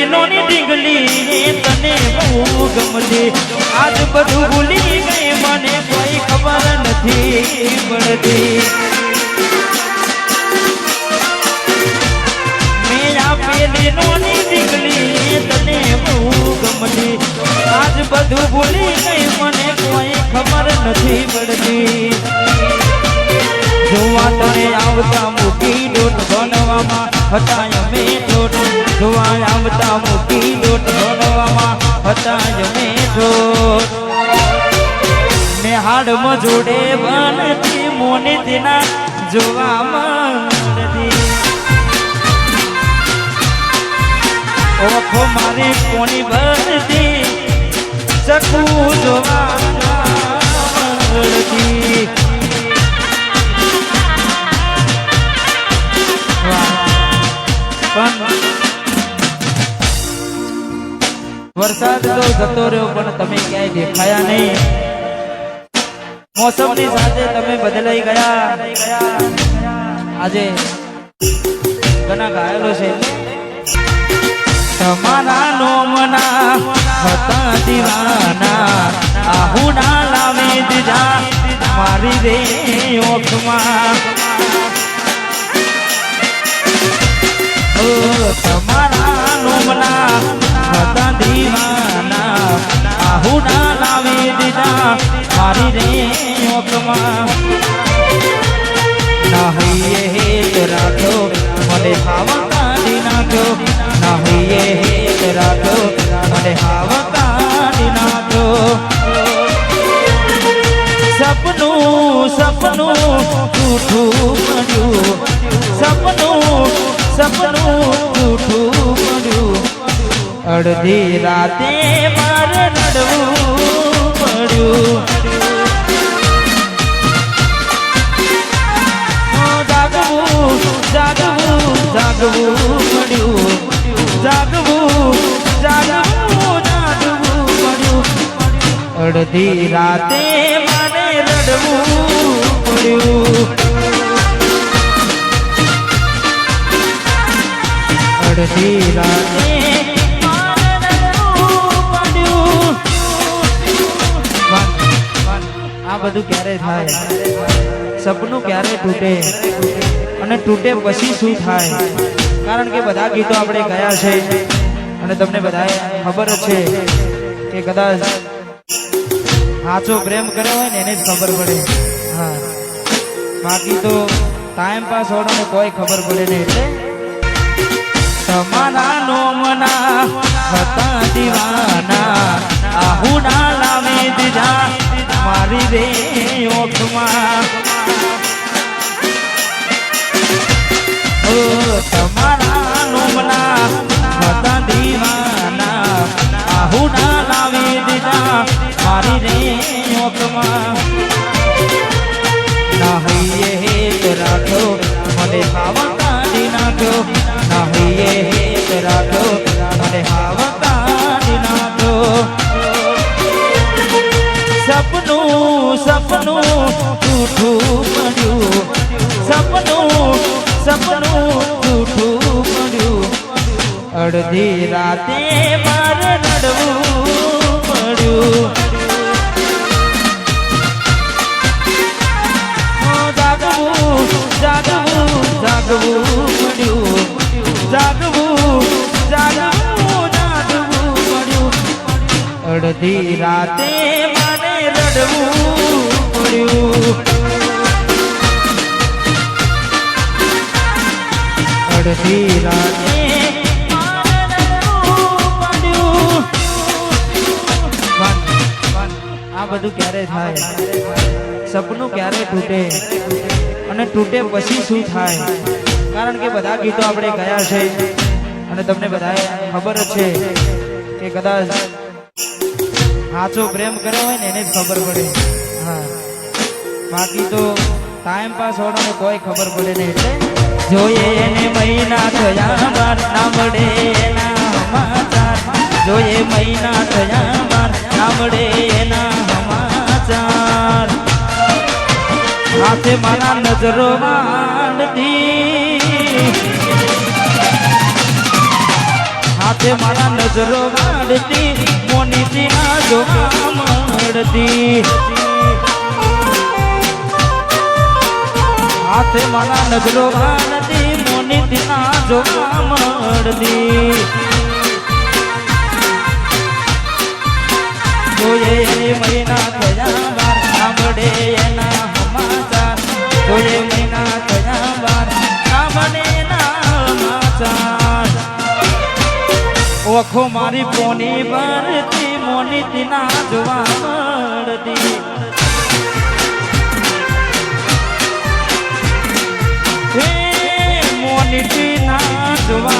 પેલી નોની ઢીંગલી, તને બહુ ગમતી આજ બધું ભૂલી ગઈ, મને કોઈ ખબર નથી પડતી. મેં આ પેલી નોની ઢીંગલી, તને બહુ ગમતી આજ બધું ભૂલી ગઈ, મને કોઈ ખબર નથી પડતી. જોવા તને આવતા મૂકી ડોટ બનવામાં હતા દોટ જોવા આવતા મોટી દોટ બનવામાં હતા ને હાડમાં જોડે બનતી મોની તેના જોવામાં મળતી. ઓખો મારી કોની બનતી? ચકુ જોવા. જતો રહ્યો, પણ તમે ક્યાંય દેખાયા નહીં. મોસમની સાથે તમે બદલાઈ ગયા. આજે ઘણા ઘાયલો છે. તમારા નોમના હતા દીવાના. આહુના લાવે દીધા મારી રે ઓખમાં તમારા દીધા મારી રે ઓખમાં નાહીએ હેત રાખો મને હાવા કાઢી નાખ્યો નાહીએ હેત રાખો મને હાવા કાઢી નાખ્યો સપનું સપનું અડધી રાતે મારે રડવું પડ્યું જાગવું જાગવું જાગવું પડ્યું જાગવું જાગવું જાગવું પડ્યું અડધી રાતે મને રડવું પડ્યું. અડધી રાતે બધું ક્યારે થાય? સપનું ક્યારે તૂટે? અને તૂટે પછી શું થાય? કારણ કે બધા ગીતો આપણે ગયા છે. અને તમને બધાએ ખબર છે કે કદાચ સાચો પ્રેમ કર્યો હોય ને એને જ ખબર પડે. હા. બાકી તો ટાઈમ પાસ ને કોઈ ખબર પડે નહીં. એટલે તમારા નોમના રે ઓખમાં તમારા નોમના હતા દીવાના આહુના લાવી દીધા મારી રે ઓખમાં નાહીએ હેત રાખો મને હાવા કાઢી તૂઠું પડ્યું સપનું સપનું તૂઠું પડ્યું અડધી રાતે મારે રડવું પડ્યું જાગવું જાગવું જાગવું પડ્યું જાગવું જાગવું જાગવું પડ્યું અડધી રાતે મને રડવું આ બધું ક્યારે થાય સપનું ક્યારે તૂટે અને તૂટે પછી શું થાય કારણ કે બધા ગીતો આપણે ગયા છે અને તમને બધાએ ખબર જ છે કે કદાચ સાચો પ્રેમ કર્યો હોય ને એને જ ખબર પડે હા બાકી તો ટાઈમ પાસ હોવાનો કોઈ ખબર પડે નહીં એટલે જોઈએ એને મહિના થયા બાર ના મળે જોઈએ મહિના થયા બાર ના મળે એના સમાચાર. હાથે મારા નજરો માંડતી. હાથે મારા નજરો વાળતી મોનીતી ના જોવા મળતી હાથે મારા નજરો ભાનતી મોનીતી ના જોવા મળતી જોઈએ મહિના થયા વાર, સાંભળે એના સમાચાર. જોઈએ મહિના થયા વાર, સાંભળે એના સમાચાર. ઓખો મારી પોની ભરતી મોની ના જોવા મળતી. હે મોની તીના જોવા